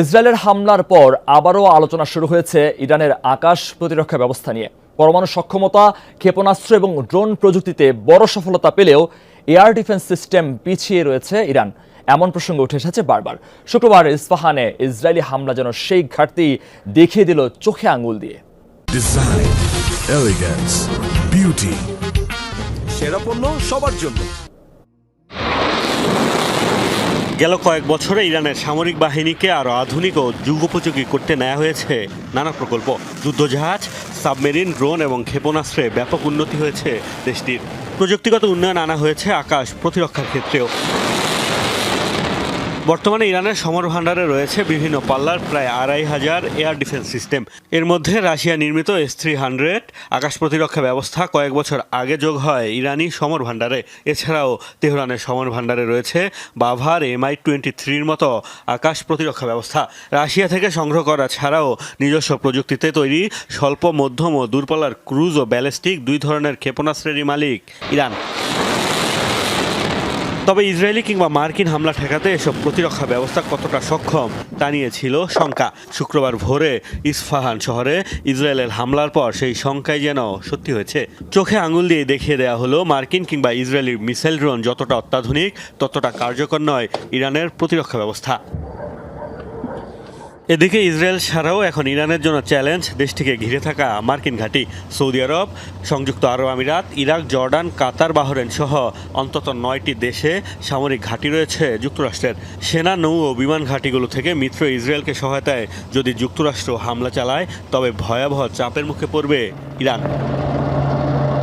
ইসরায়েলের হামলার পর আবারও আলোচনা শুরু হয়েছে ইরানের আকাশ প্রতিরক্ষা ব্যবস্থা নিয়ে। পরমাণু সক্ষমতা ক্ষেপণাস্ত্র এবং ড্রোন প্রযুক্তিতে বড় সফলতা পেলেও এয়ার ডিফেন্স সিস্টেম পিছিয়ে রয়েছে ইরান। এমন প্রসঙ্গ উঠে এসেছে বারবার। শুক্রবার ইস্পাহানে ইসরায়েলি হামলা যেন সেই ঘাটতি দেখিয়ে দিল চোখে আঙুল দিয়ে. সেরা পণ্য সবার জন্য। গেল কয়েক বছরে ইরানের সামরিক বাহিনীকে আরও আধুনিক ও যুগোপযোগী করতে নেওয়া হয়েছে নানা প্রকল্প। যুদ্ধজাহাজ, সাবমেরিন, ড্রোন এবং ক্ষেপণাস্ত্রে ব্যাপক উন্নতি হয়েছে দেশটির। প্রযুক্তিগত উন্নয়ন আনা হয়েছে আকাশ প্রতিরক্ষার ক্ষেত্রেও। বর্তমানে ইরানের সমর ভাণ্ডারে রয়েছে বিভিন্ন পাল্লার প্রায় আড়াই হাজার এয়ার ডিফেন্স সিস্টেম। এর মধ্যে রাশিয়া নির্মিত এস থ্রি হান্ড্রেড আকাশ প্রতিরক্ষা ব্যবস্থা কয়েক বছর আগে যোগ হয় ইরানি সমর ভাণ্ডারে এছাড়াও তেহরানের সমর ভাণ্ডারে রয়েছে বাভার এমআই টোয়েন্টি থ্রির মতো আকাশ প্রতিরক্ষা ব্যবস্থা। রাশিয়া থেকে সংগ্রহ করা ছাড়াও নিজস্ব প্রযুক্তিতে তৈরি স্বল্প, মধ্যম ও দূরপাল্লার ক্রুজ ও ব্যালিস্টিক দুই ধরনের ক্ষেপণাস্ত্রেরই মালিক ইরান। তবে ইসরায়েলি কিংবা মার্কিন হামলা ঠেকাতে এসব প্রতিরক্ষা ব্যবস্থা কতটা সক্ষম, তা নিয়ে ছিল শঙ্কা। শুক্রবার ভোরে ইস্ফাহান শহরে ইসরায়েলের হামলার পর সেই শঙ্কাই যেন সত্যি হয়েছে। চোখে আঙুল দিয়ে দেখিয়ে দেওয়া হলো, মার্কিন কিংবা ইসরায়েলি মিসাইল ড্রোন যতটা অত্যাধুনিক, ততটা কার্যকর নয় ইরানের প্রতিরক্ষা ব্যবস্থা। এদিকে ইসরায়েল ছাড়াও এখন ইরানের জন্য চ্যালেঞ্জ, দেশটিকে ঘিরে থাকা মার্কিন ঘাঁটি। সৌদি আরব, সংযুক্ত আরব আমিরাত, ইরাক, জর্ডান, কাতার বাহরেন সহ অন্তত নয়টি দেশে সামরিক ঘাঁটি রয়েছে যুক্তরাষ্ট্রের। সেনা, নৌ ও বিমান ঘাঁটিগুলো থেকে মিত্র ইসরায়েলকে সহায়তায় যদি যুক্তরাষ্ট্র হামলা চালায়, তবে ভয়াবহ চাপের মুখে পড়বে ইরান।